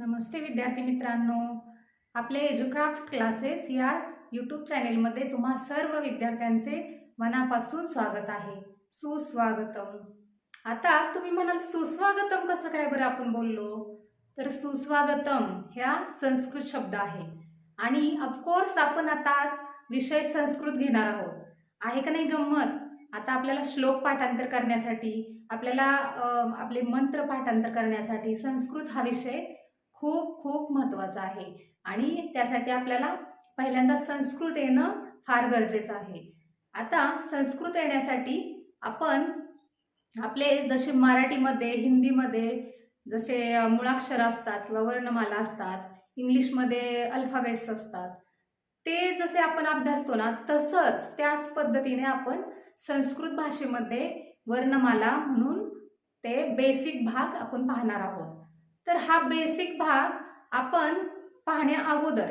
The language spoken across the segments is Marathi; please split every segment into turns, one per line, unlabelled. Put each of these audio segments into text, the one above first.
नमस्ते विद्यार्थी मित्रांनो. आपले एज्युक्राफ्ट क्लासेस या यूट्यूब चॅनेलमध्ये तुम्हा सर्व विद्यार्थ्यांचे मनापासून स्वागत आहे. सुस्वागतम. आता तुम्ही म्हणाल सुस्वागतम कसं काय बरं आपण बोललो? तर सुस्वागतम ह्या संस्कृत शब्द आहे. आणि ऑफकोर्स आपण आता आज विषय संस्कृत घेणार आहोत. आहे का नाही गंमत? आता आपल्याला श्लोक पाठांतर करण्यासाठी आपल्याला आपले मंत्र पाठांतर करण्यासाठी संस्कृत हा विषय खूप खूप महत्त्वाचं आहे. आणि त्यासाठी आपल्याला पहिल्यांदा संस्कृत येणं फार गरजेचं आहे. आता संस्कृत येण्यासाठी आपण आपले जसे मराठीमध्ये हिंदीमध्ये जसे मुळाक्षर असतात किंवा वर्णमाला असतात इंग्लिशमध्ये अल्फाबेट्स असतात ते जसे आपण अभ्यासतो ना तसंच त्याच पद्धतीने आपण संस्कृत भाषेमध्ये वर्णमाला म्हणून ते बेसिक भाग आपण पाहणार आहोत. तर हा बेसिक भाग आपण पाहण्या अगोदर.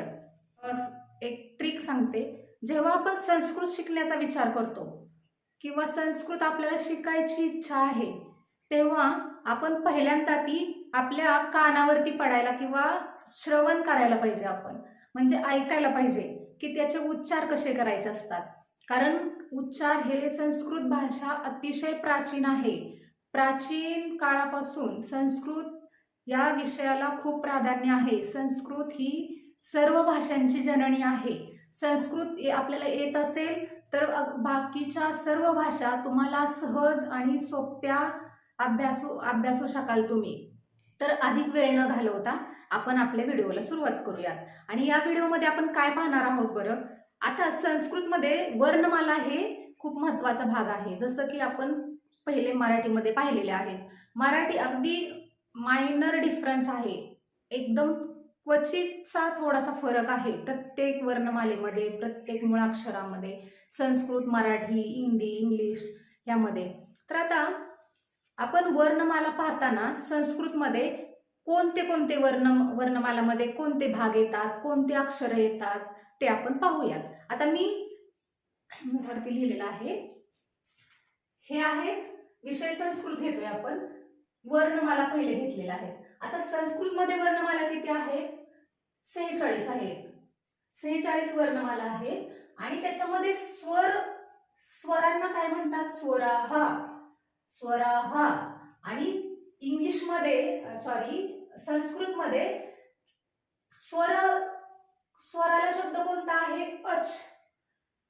एक ट्रिक सांगते. जेव्हा आपण संस्कृत शिकण्याचा विचार करतो किंवा संस्कृत आपल्याला शिकायची इच्छा आहे तेव्हा आपण पहिल्यांदा ती आपल्या कानावरती पडायला किंवा श्रवण करायला पाहिजे आपण. म्हणजे ऐकायला पाहिजे की त्याचे उच्चार कसे करायचे असतात. कारण उच्चार हे संस्कृत भाषा अतिशय प्राचीन आहे. प्राचीन काळापासून संस्कृत या विषयाला खूप प्राधान्य आहे. संस्कृत ही सर्व भाषांची जननी आहे. संस्कृत ए- आपल्याला येत असेल तर बाकीच्या सर्व भाषा तुम्हाला सहज आणि सोप्या अभ्यासू अभ्यासू शकाल तुम्ही. तर अधिक वेळ न घालवता आपण आपल्या व्हिडिओला सुरुवात करूयात. आणि या व्हिडिओमध्ये आपण काय पाहणार आहोत बरं? आता संस्कृतमध्ये वर्णमाला हे खूप महत्त्वाचा भाग आहे. जसं की आपण पहिले मराठीमध्ये पाहिलेले आहेत. मराठी अगदी मायनर डिफरन्स आहे. एकदम क्वचितचा थोडासा फरक आहे प्रत्येक वर्णमालेमध्ये प्रत्येक मुळाक्षरामध्ये संस्कृत मराठी हिंदी इंग्लिश यामध्ये. तर आता आपण वर्णमाला पाहताना संस्कृतमध्ये कोणते कोणते वर्ण वर्णमालामध्ये कोणते भाग येतात कोणते अक्षरं येतात ते आपण पाहूयात. आता मी वरती लिहिलेलं आहे. हे आहे विषय संस्कृत घेतोय आपण. वर्णमाला पहिले घेतलेला आहे आता संस्कृतमध्ये वर्णमाला किती आहे सेहेचाळीस आहे सेहेचाळीस वर्णमाला आहे आणि त्याच्यामध्ये स्वर स्वरांना काय म्हणतात? स्वराहा. स्वराहा. आणि इंग्लिशमध्ये सॉरी संस्कृतमध्ये स्वर स्वराला शब्द कोणता आहे? अच.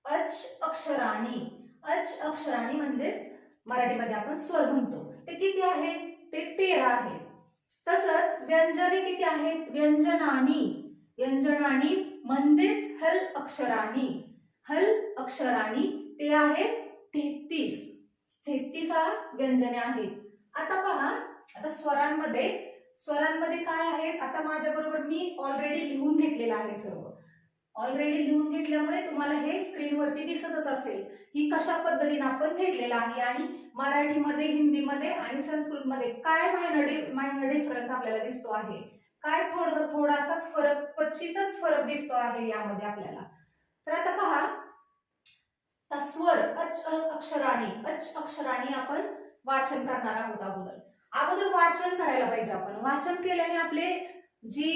अच अक्षराणी. अच अक्षराणी म्हणजेच मराठीमध्ये आपण स्वर म्हणतो. ते किती आहे? ते तेरा आहे. तसंच व्यंजने किती आहेत? व्यंजनानी. व्यंजनानी म्हणजेच हल अक्षराणी हल अक्षराणी ते आहेत तेहतीस. तेहतीस हा व्यंजने आहेत. आता पहा आता स्वरांमध्ये स्वरांमध्ये काय आहेत? आता माझ्याबरोबर मी ऑलरेडी लिहून घेतलेलं आहे सर्व. ऑलरेडी लिहून घेतल्यामुळे तुम्हाला हे स्क्रीनवरती दिसतच असेल ही कशा पद्धतीने आपण घेतलेलं आहे आणि मराठीमध्ये हिंदीमध्ये आणि संस्कृतमध्ये काय मायनर मायनर डिफरन्स आपल्याला दिसतो आहे? काय थोडं थोडासाच फरक क्वचितच फरक दिसतो आहे यामध्ये आपल्याला? तर आता पहा. तस्वर स्वर अच अक्षराणी अच अक्षराणी आपण वाचन करणार आहोत अगोदर. अगोदर वाचन करायला पाहिजे आपण. वाचन केल्याने आपले जी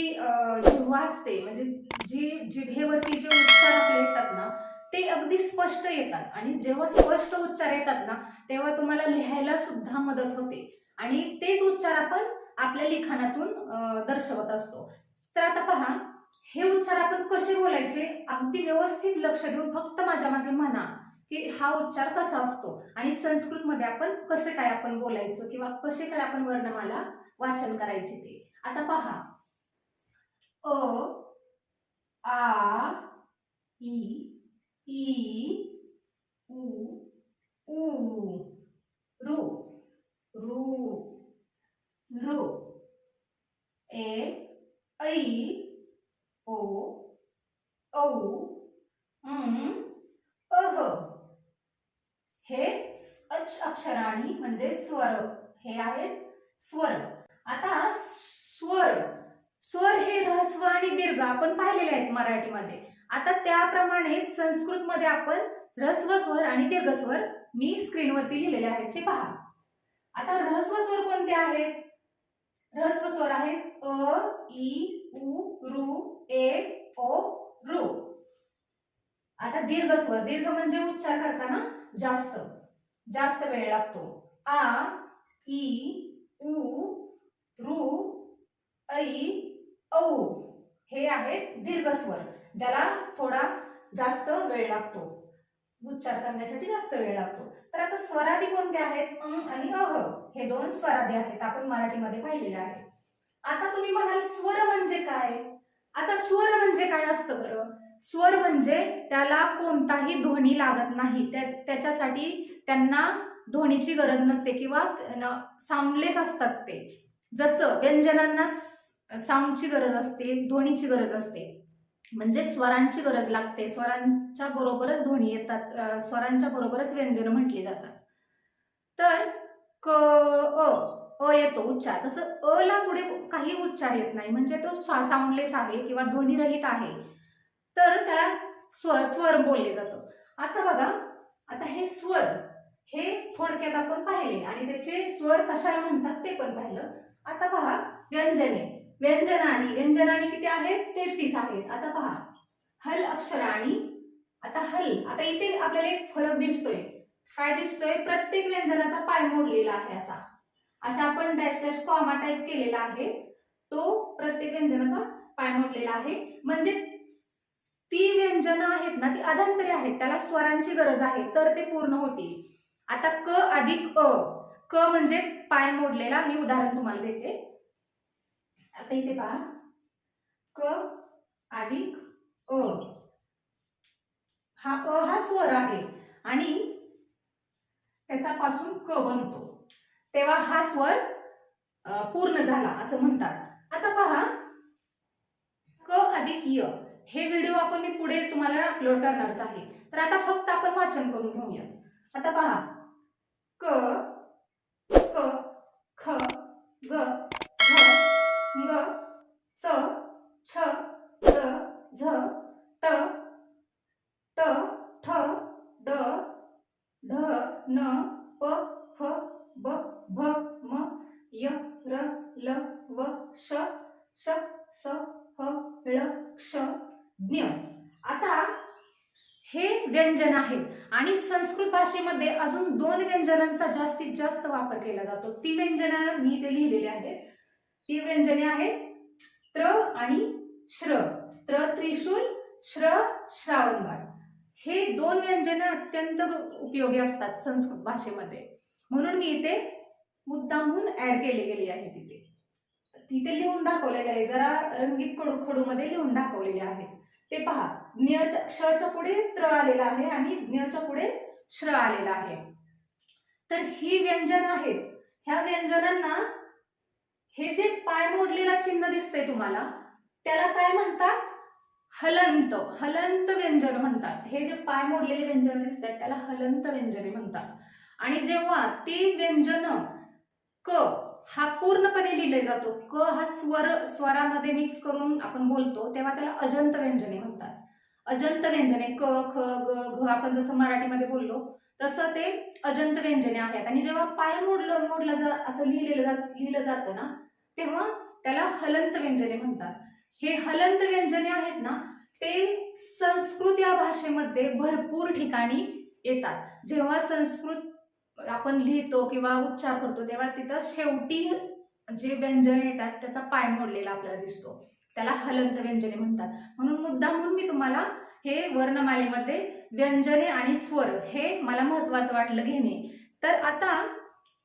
जिव्हा असते म्हणजे जी जिभेवरती जे उच्चार आपले येतात ना ते अगदी स्पष्ट येतात. आणि जेव्हा स्पष्ट उच्चार येतात ना तेव्हा तुम्हाला लिहायला सुद्धा मदत होते. आणि तेच उच्चार आपण आपल्या लिखाणातून दर्शवत असतो. तर आता पहा हे उच्चार आपण कसे बोलायचे? अगदी व्यवस्थित लक्ष देऊन फक्त माझ्या मागे म्हणा की हा उच्चार कसा असतो? आणि संस्कृतमध्ये आपण कसे काय आपण बोलायचं? किंवा कसे काय आपण वर्णमाला वाचन करायचे ते? आता पहा अ आ ई ई उ ऊ रु रु रु ए ऐ ओ औ उम, अह हे अच अक्षराणी म्हणजे स्वर. हे आहेत स्वर. आता स्वर. स्वर हे ऱ्हस्व आणि दीर्घ आपण पाहिलेले आहेत मराठीमध्ये. आता त्याप्रमाणे संस्कृतमध्ये आपण ऱ्हस्व स्वर आणि दीर्घ स्वर मी स्क्रीनवरती लिहिलेले आहेत ते पहा. आता ऱ्हस्व स्वर कोणते आहेत? ह्रस्व स्वर आहेत अ ई उ रु ए ओ रु. आता दीर्घ स्वर दीर्घ म्हणजे उच्चार करताना जास्त जास्त वेळ लागतो. आ ई उ रु ऐ औ. हे आहेत दीर्घ स्वर. ज्याला थोडा जास्त वेळ लागतो. उच्चार करण्यासाठी जास्त वेळ लागतो. तर आता स्वरादी कोणत्या आहेत? अ आणि अह हे. दोन स्वरादी आहेत. आपण मराठीमध्ये पाहिलेले आहे आता तुम्ही म्हणाल स्वर म्हणजे काय? आता स्वर म्हणजे काय असतं बरं? स्वर म्हणजे त्याला कोणताही ध्वनी लागत नाही. त्याच्यासाठी त्यांना ध्वनीची गरज नसते किंवा साऊंडलेस असतात ते. जसं व्यंजनांना साऊंडची गरज असते ध्वनीची गरज असते. म्हणजे स्वरांची गरज लागते. स्वरांच्या बरोबरच ध्वनी येतात. स्वरांच्या बरोबरच व्यंजन म्हटली जातात. तर क अ अ येतो उच्चार. तसं अ ला पुढे काही उच्चार येत नाही. म्हणजे तो साऊंडलेस आहे किंवा ध्वनिरहित आहे. तर त्याला स्वर स्वर बोलले जातं. आता बघा आता हे स्वर हे थोडक्यात आपण पाहिले आणि त्याचे स्वर कशाला म्हणतात ते पण पाहिलं. आता पहा व्यंजने. व्यंजनानी व्यंजनानी किती आहेत? तेहतीस आहेत. आता पहा. हल अक्षराणी आता हल. आता इथे आपल्याला एक फरक दिसतोय. काय दिसतोय? प्रत्येक व्यंजनाचा पाय मोडलेला आहे असा. अशा आपण डॅश डॅश कॉमा टाईप केलेला आहे. तो प्रत्येक व्यंजनाचा पाय मोडलेला आहे. म्हणजे ती व्यंजनं आहेत ना ती अधांतरी आहेत. त्याला स्वरांची गरज आहे. तर ते पूर्ण होतील. आता क अधिक अ. क म्हणजे पाय मोडलेला. मी उदाहरण तुम्हाला देते. आता इथे पहा. क अधिक अ. हा अ हा स्वर आहे. आणि त्याच्यापासून क बनतो. तेव्हा हा स्वर पूर्ण झाला असं म्हणतात. आता पहा. क अधिक य. हे व्हिडिओ आपण मी पुढे तुम्हाला अपलोड करणारच आहे. तर आता फक्त आपण वाचन करून घेऊया आता पहा. क क ख ग न प फ ब भ म य र ल व श श स ह ळ क्ष ज्ञ. आता हे व्यंजन आहेत आणि संस्कृत भाषेमध्ये अजून दोन व्यंजनांचा जास्तीत जास्त वापर केला जातो. ती व्यंजनं मी ते लिहिलेली आहेत. ती व्यंजने आहेत त्र आणि श्र. त्र त्रिशूल श्र श्रावणबाळ हे दोन व्यंजनं अत्यंत उपयोगी असतात संस्कृत भाषेमध्ये. म्हणून मी इथे मुद्दामहून ऍड केले गेले आहे तिथे. तिथे लिहून दाखवलेले आहे. जरा रंगीत खडू खडूमध्ये लिहून दाखवलेले आहे. ते पहा. ज्ञच्या क्षच्या पुढे त्र आलेला आहे आणि ज्ञच्या पुढे श्र आलेला आहे. तर ही व्यंजन आहेत. ह्या व्यंजनांना हे जे पाय मोडलेला चिन्ह दिसते तुम्हाला त्याला काय म्हणतात हलंत हलंत व्यंजन म्हणतात. हे जे पाय मोडलेले व्यंजन दिसत आहेत त्याला हलंत व्यंजने म्हणतात. आणि जेव्हा ती व्यंजन क हा पूर्णपणे लिहिले जातो. क हा स्वर स्वरामध्ये मिक्स करून आपण बोलतो तेव्हा त्याला अजंत व्यंजने म्हणतात. अजंत व्यंजने क ख ग घ आपण जसं मराठीमध्ये बोललो तसं ते अजंत व्यंजने आहेत. आणि जेव्हा पाय मोडलं मोडलं जा असं लिहिलेलं जात लिहिलं जातं ना तेव्हा त्याला हलंत व्यंजने म्हणतात. हे हलंत व्यंजने आहेत ना ते संस्कृत या भाषेमध्ये भरपूर ठिकाणी येतात. जेव्हा संस्कृत आपण लिहितो किंवा उच्चार करतो तेव्हा तिथं शेवटी जे व्यंजने येतात त्याचा पाय मोडलेला आपल्याला दिसतो. त्याला हलंत व्यंजने म्हणतात. म्हणून मुद्दा म्हणून मी तुम्हाला हे वर्णमालेमध्ये व्यंजने आणि स्वर हे मला महत्वाचं वाटलं घेणे. तर आता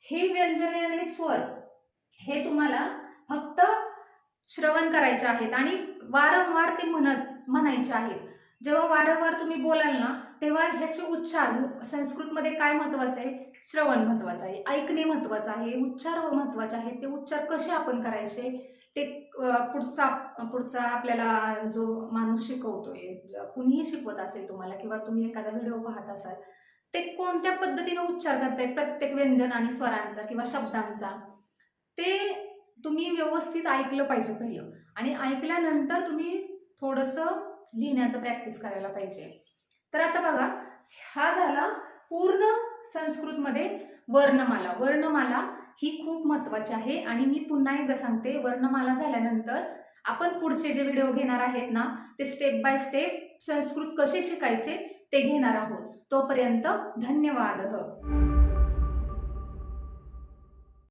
हे व्यंजने आणि स्वर हे तुम्हाला फक्त श्रवण करायचे आहेत आणि वारंवार ते म्हणत म्हणायचे आहेत. जेव्हा वारंवार तुम्ही बोलाल ना तेव्हा ह्याचे उच्चार संस्कृतमध्ये काय महत्वाचं आहे? श्रवण महत्वाचं आहे ऐकणे महत्वाचं आहे उच्चार महत्त्वाचे आहेत. ते उच्चार कसे आपण करायचे? ते पुढचा पुढचा आपल्याला जो माणूस शिकवतोय कुणीही शिकवत असेल तुम्हाला किंवा तुम्ही एखादा व्हिडिओ पाहत असाल ते कोणत्या पद्धतीने उच्चार करतायत प्रत्येक व्यंजन आणि स्वरांचा किंवा शब्दांचा. ते तुम्ही व्यवस्थित ऐकलं पाहिजे पहिलं. आणि ऐकल्यानंतर तुम्ही थोडंसं लिहिण्याचं प्रॅक्टिस करायला पाहिजे. तर आता बघा हा झाला पूर्ण संस्कृतमध्ये वर्णमाला. वर्णमाला ही खूप महत्त्वाची आहे आणि मी पुन्हा एकदा सांगते वर्णमाला झाल्यानंतर आपण पुढचे जे व्हिडिओ घेणार आहेत ना ते स्टेप बाय स्टेप संस्कृत कसे शिकायचे ते घेणार आहोत. तोपर्यंत धन्यवाद.